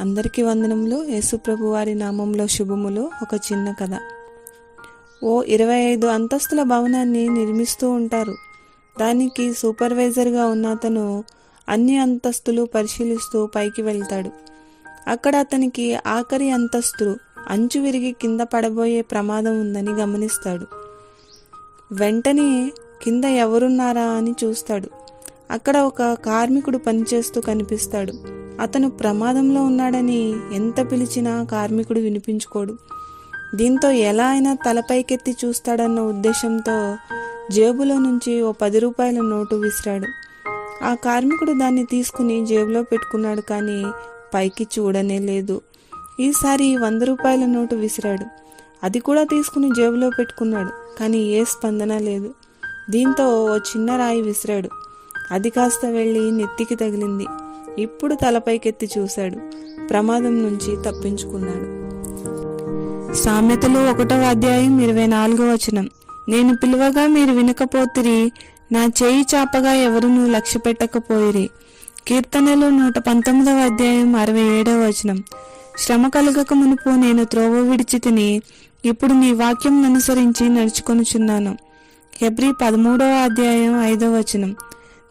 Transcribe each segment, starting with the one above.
అందరికీ వందనములు. యేసుప్రభు వారి నామంలో శుభములు. ఒక చిన్న కథ. ఓ ఇరవై ఐదు అంతస్తుల భవనాన్ని నిర్మిస్తూ ఉంటారు. దానికి సూపర్వైజర్గా ఉన్న అతను అన్ని అంతస్తులు పరిశీలిస్తూ పైకి వెళ్తాడు. అక్కడ అతనికి ఆఖరి అంతస్తు అంచు విరిగి కింద పడబోయే ప్రమాదం ఉందని గమనిస్తాడు. వెంటనే కింద ఎవరున్నారా అని చూస్తాడు. అక్కడ ఒక కార్మికుడు పనిచేస్తూ కనిపిస్తాడు. అతను ప్రమాదంలో ఉన్నాడని ఎంత పిలిచినా కార్మికుడు వినిపించుకోడు. దీంతో ఎలా అయినా తలపైకెత్తి చూస్తాడన్న ఉద్దేశంతో జేబులో నుంచి ఓ పది రూపాయల నోటు విసిరాడు. ఆ కార్మికుడు దాన్ని తీసుకుని జేబులో పెట్టుకున్నాడు కానీ పైకి చూడనే లేదు. ఈసారి వంద రూపాయల నోటు విసిరాడు. అది కూడా తీసుకుని జేబులో పెట్టుకున్నాడు కానీ ఏ స్పందన లేదు. దీంతో ఓ చిన్న రాయి విసిరాడు. అది కాస్త వెళ్ళి నెత్తికి తగిలింది. ఇప్పుడు తలపైకెత్తి చూశాడు. ప్రమాదం నుంచి తప్పించుకున్నాడు. సామెతలు ఒకటవ అధ్యాయం ఇరవై నాలుగో వచనం. నేను పిలువగా మీరు వినకపోతిరి నా చేయి చాపగా ఎవరునూ లక్ష్య పెట్టకపోయిరి. కీర్తనలు నూట పంతొమ్మిదవ అధ్యాయం అరవై ఏడవ వచనం. శ్రమ కలగక మునుపు నేను త్రోవ విడిచి తిని ఇప్పుడు నీ వాక్యం అనుసరించి నడుచుకొనుచున్నాను. హెబ్రి పదమూడవ అధ్యాయం ఐదవ వచనం.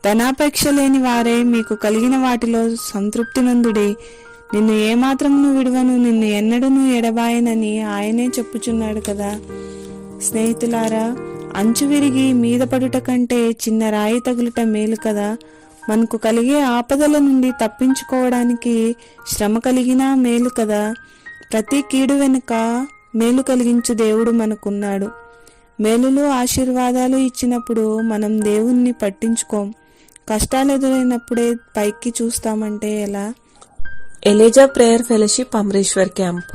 ధనాపేక్ష లేని వారే మీకు కలిగిన వాటిలో సంతృప్తి నందుడి. నిన్ను ఏమాత్రమును విడువను నిన్ను ఎన్నడను ఎడబాయనని ఆయనే చెప్పుచున్నాడు కదా. స్నేహితులారా అంచు విరిగి మీద పడుట కంటే చిన్న రాయి తగులుట మేలు కదా. మనకు కలిగే ఆపదల నుండి తప్పించుకోవడానికి శ్రమ కలిగినా మేలు కదా. ప్రతి కీడు వెనుక మేలు కలిగించు దేవుడు మనకున్నాడు. మేలులు ఆశీర్వాదాలు ఇచ్చినప్పుడు మనం దేవుణ్ణి పట్టించుకోం. కష్టాలు ఎదురైనప్పుడే పైకి చూస్తామంటే ఎలా? ఎలేజా ప్రేయర్ ఫెలోషిప్ అమరేశ్వర్ క్యాంప్.